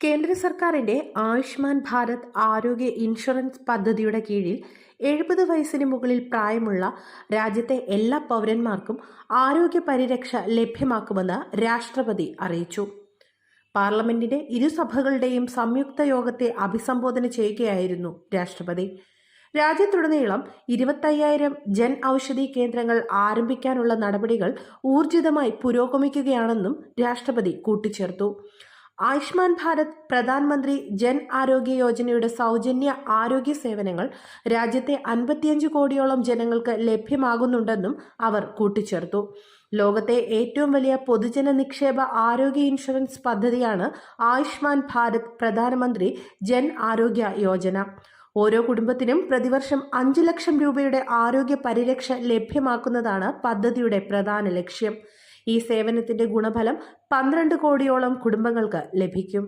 കേന്ദ്ര സർക്കാരിന്റെ ആയുഷ്മാൻ ഭാരത് ആരോഗ്യ ഇൻഷുറൻസ് പദ്ധതിയുടെ കീഴിൽ എഴുപത് വയസ്സിന് മുകളിൽ പ്രായമുള്ള രാജ്യത്തെ എല്ലാ പൗരന്മാർക്കും ആരോഗ്യ പരിരക്ഷ ലഭ്യമാക്കുമെന്ന് രാഷ്ട്രപതി അറിയിച്ചു. പാർലമെന്റിന്റെ ഇരുസഭകളുടെയും സംയുക്ത യോഗത്തെ അഭിസംബോധന ചെയ്യുകയായിരുന്നു രാഷ്ട്രപതി. രാജ്യത്തുടനീളം ഇരുപത്തയ്യായിരം ജൻ ഔഷധി കേന്ദ്രങ്ങൾ ആരംഭിക്കാനുള്ള നടപടികൾ ഊർജിതമായി പുരോഗമിക്കുകയാണെന്നും രാഷ്ട്രപതി കൂട്ടിച്ചേർത്തു. ആയുഷ്മാൻ ഭാരത് പ്രധാനമന്ത്രി ജൻ ആരോഗ്യ യോജനയുടെ സൗജന്യ ആരോഗ്യ സേവനങ്ങൾ രാജ്യത്തെ അൻപത്തിയഞ്ച് കോടിയോളം ജനങ്ങൾക്ക് ലഭ്യമാകുന്നുണ്ടെന്നും അവർ കൂട്ടിച്ചേർത്തു. ലോകത്തെ ഏറ്റവും വലിയ പൊതുജന നിക്ഷേപ ആരോഗ്യ ഇൻഷുറൻസ് പദ്ധതിയാണ് ആയുഷ്മാൻ ഭാരത് പ്രധാനമന്ത്രി ജൻ ആരോഗ്യ യോജന. ഓരോ കുടുംബത്തിനും പ്രതിവർഷം അഞ്ചു ലക്ഷം രൂപയുടെ ആരോഗ്യ പരിരക്ഷ ലഭ്യമാക്കുന്നതാണ് പദ്ധതിയുടെ പ്രധാന ലക്ഷ്യം. ഈ സേവനത്തിന്റെ ഗുണഫലം പന്ത്രണ്ട് കോടിയോളം കുടുംബങ്ങൾക്ക് ലഭിക്കും.